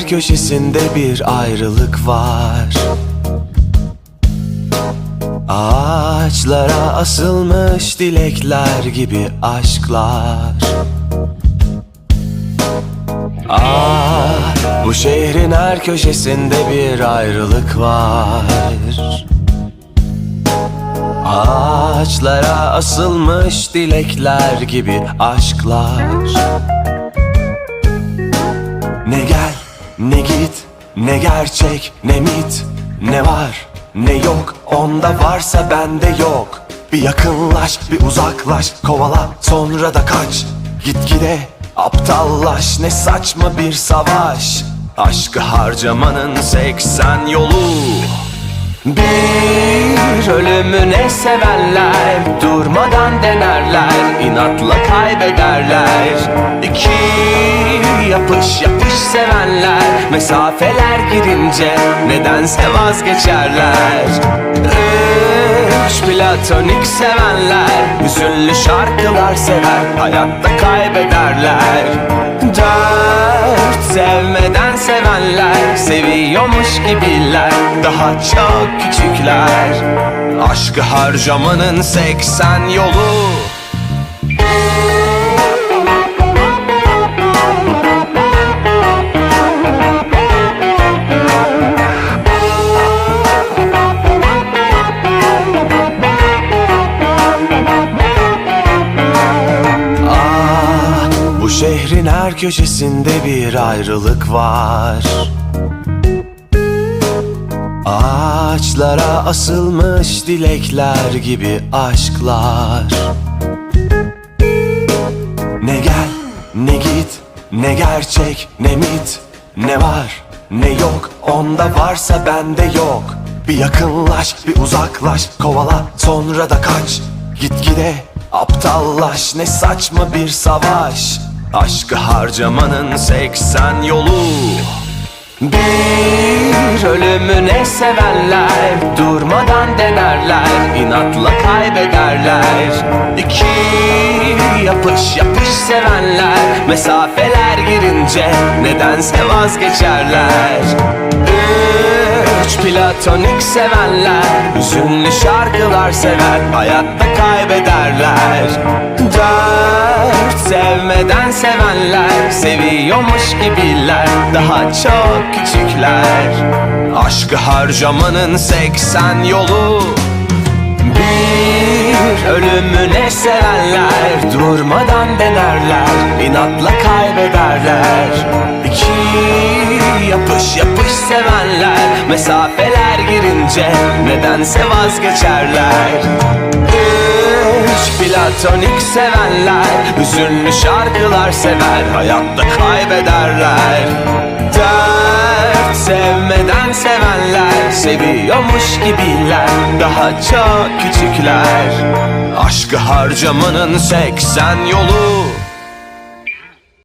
her köşesinde bir ayrılık var. Ağaçlara asılmış dilekler gibi aşklar. Ah, bu şehrin her köşesinde bir ayrılık var. Ağaçlara asılmış dilekler gibi aşklar ne git ne gerçek ne mit Ne var ne yok. Onda varsa bende yok. Bir yakınlaş bir uzaklaş kovala sonra da kaç. Gitgide aptallaş ne saçma bir savaş. Aşkı harcamanın 80 yolu. Bir ölümüne sevenler Durmadan denerler inatla kaybederler. İki yapış yapış sevenler. Mesafeler girince nedense vazgeçerler. Üç platonik sevenler Hüzünlü şarkılar sever Hayatta kaybederler. Dört sevmeden sevenler Seviyormuş gibiler Daha çok küçükler. Aşkı harcamanın 80 yolu şehrin her köşesinde bir ayrılık var. Ağaçlara asılmış dilekler gibi aşklar. Ne gel ne git ne gerçek ne mit Ne var ne yok. Onda varsa bende yok. Bir yakınlaş bir uzaklaş kovala. Sonra da kaç Gitgide aptallaş ne saçma bir savaş Aşkı harcamanın 80 yolu. Bir ölümüne sevenler Durmadan denerler inatla kaybederler. İki yapış yapış sevenler Mesafeler girince nedense vazgeçerler Üç platonik sevenler Hüzünlü şarkılar sever Hayatta kaybederler. Dört sevmeden sevenler Seviyormuş gibiler Daha çok küçükler. Aşkı harcamanın 80 yolu bir ölümüne sevenler Durmadan denerler inatla kaybederler. İki yapış yapış sevenler Mesafeler girince nedense vazgeçerler. Üç platonik sevenler Hüzünlü şarkılar sever Hayatta kaybederler. Dört sevmeden sevenler Seviyormuş gibiler Daha çok küçükler. Aşkı harcamanın 80 yolu